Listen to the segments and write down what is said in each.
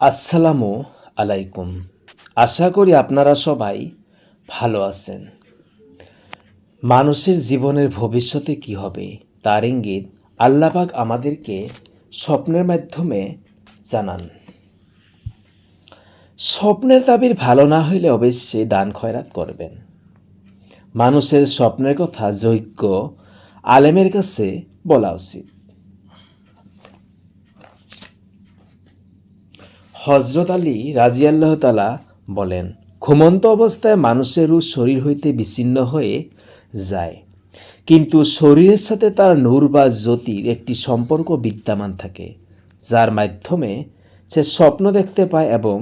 আসসালামু আলাইকুম। আশা করি আপনারা সবাই ভালো আছেন। মানুষের জীবনের ভবিষ্যতে কি হবে তার ইঙ্গিত আল্লাপাক আমাদেরকে স্বপ্নের মাধ্যমে জানান। স্বপ্নের দাবির ভালো না হইলে অবশ্যই দান খয়রাত করবেন। মানুষের স্বপ্নের কথা যোগ্য আলেমের কাছে বলা উচিত। হজরত আলী রাজিয়াল্লাহ তালা বলেন, ঘুমন্ত অবস্থায় মানুষের রূপ শরীর হইতে বিচ্ছিন্ন হয়ে যায়। কিন্তু শরীরের সাথে তার নূর বা জ্যোতির একটি সম্পর্ক বিদ্যমান থাকে, যার মাধ্যমে সে স্বপ্ন দেখতে পায় এবং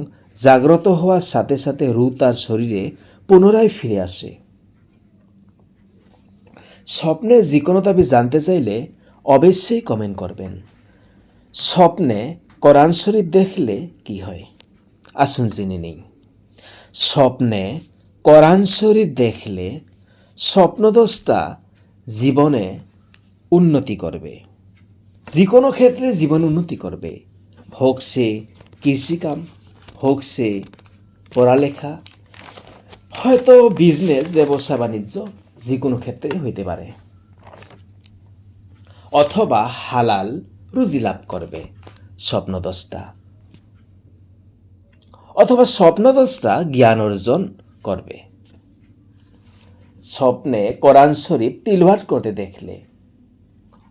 জাগ্রত হওয়ার সাথে সাথে রু তার শরীরে পুনরায় ফিরে আসে। স্বপ্নের যে কোনো দাবি জানতে চাইলে অবশ্যই কমেন্ট করবেন। স্বপ্নে কোরআন শরীফ দেখলে কি হয়? আসুন জেনে নেই। স্বপ্নে কোরআন শরীফ দেখলে স্বপ্নদোষটা জীবনে উন্নতি করবে। যে কোনো ক্ষেত্রে জীবন উন্নতি করবে। হোক সে কৃষিকাম, হোক সে পড়ালেখা, হয়তো বিজনেস, ব্যবসা, বাণিজ্য যে কোনো ক্ষেত্রে হইতে পারে। অথবা হালাল রুজি লাভ করবে। স্বপ্নদোষটা অথবা স্বপ্নদোষটা জ্ঞান অর্জন করবে। স্বপ্নে কোরআন শরীফ তিলভাট করতে দেখলে,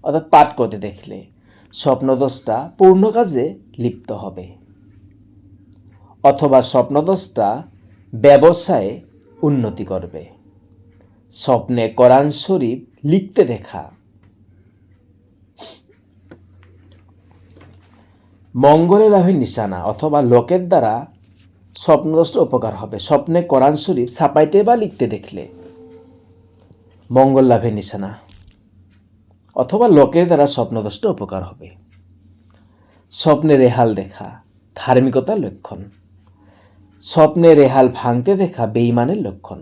অর্থাৎ পাঠ করতে দেখলে স্বপ্নদোষটা পূর্ণ কাজে লিপ্ত হবে। অথবা স্বপ্নদোষটা ব্যবসায়ে উন্নতি করবে। স্বপ্নে কোরআন শরীফ লিখতে দেখা। মঙ্গলে লাভের নিশানা অথবা লোকের দ্বারা স্বপ্নদোষ্ট উপকার হবে। স্বপ্নে কোরআন শরীফ ছাপাইতে বা লিখতে দেখলে মঙ্গল লাভের নিশানা অথবা লোকের দ্বারা স্বপ্নদোষ্ট উপকার হবে। স্বপ্নে রেহাল দেখা, ধার্মিকতার লক্ষণ। স্বপ্নে রেহাল ভাঙতে দেখা বেইমানের লক্ষণ।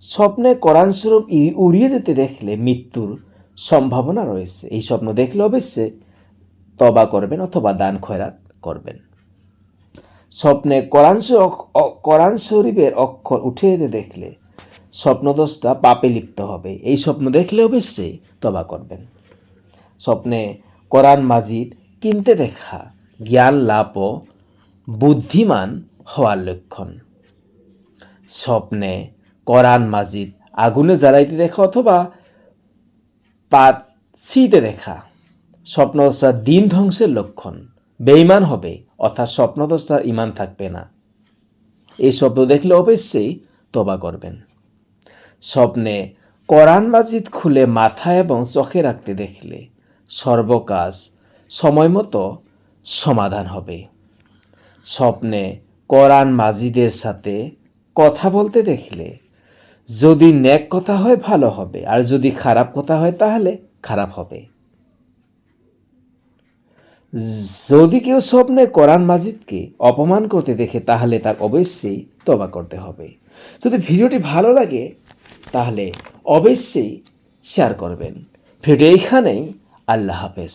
স্বপ্নে কোরআন স্বরূপ উড়িয়ে যেতে দেখলে মৃত্যুর সম্ভাবনা রয়েছে। এই স্বপ্ন দেখলে অবশ্যই তবা করবেন অথবা দান খয়রাত করবেন। স্বপ্নে কোরআন কোরআন শরীফের অক্ষর উঠে যেতে দেখলে স্বপ্নদোষটা পাপে লিপ্ত হবে। এই স্বপ্ন দেখলে অবশ্যই তবা করবেন। স্বপ্নে কোরআন মাজিদ কিনতে দেখা জ্ঞান লাভ ও বুদ্ধিমান হওয়ার লক্ষণ। স্বপ্নে কোরআন মাজিদ আগুনে জ্বালাইতে দেখা অথবা পাত ছিঁতে দেখা। স্বপ্নদশা দিন ধ্বংসের লক্ষণ। বেইমান হবে, অর্থাৎ স্বপ্নদশার ইমান থাকবে না। এই স্বপ্ন দেখলে অবশ্যই তবা করবেন। স্বপ্নে কোরআন মাজিদ খুলে মাথা এবং চোখে রাখতে দেখলে সর্বকাজ সময় মতো সমাধান হবে। স্বপ্নে কোরআন মাজিদের সাথে কথা বলতে দেখলে যদি ন্যাক কথা হয় ভালো হবে, আর যদি খারাপ কথা হয় তাহলে খারাপ হবে। যদি কেউ স্বপ্নে কোরআন মাজিদকে অপমান করতে দেখে, তাহলে তার অবশ্যই তবা করতে হবে। যদি ভিডিওটি ভালো লাগে, তাহলে অবশ্যই শেয়ার করবেন। ভিডিও এইখানেই আল্লাহ হাফেজ।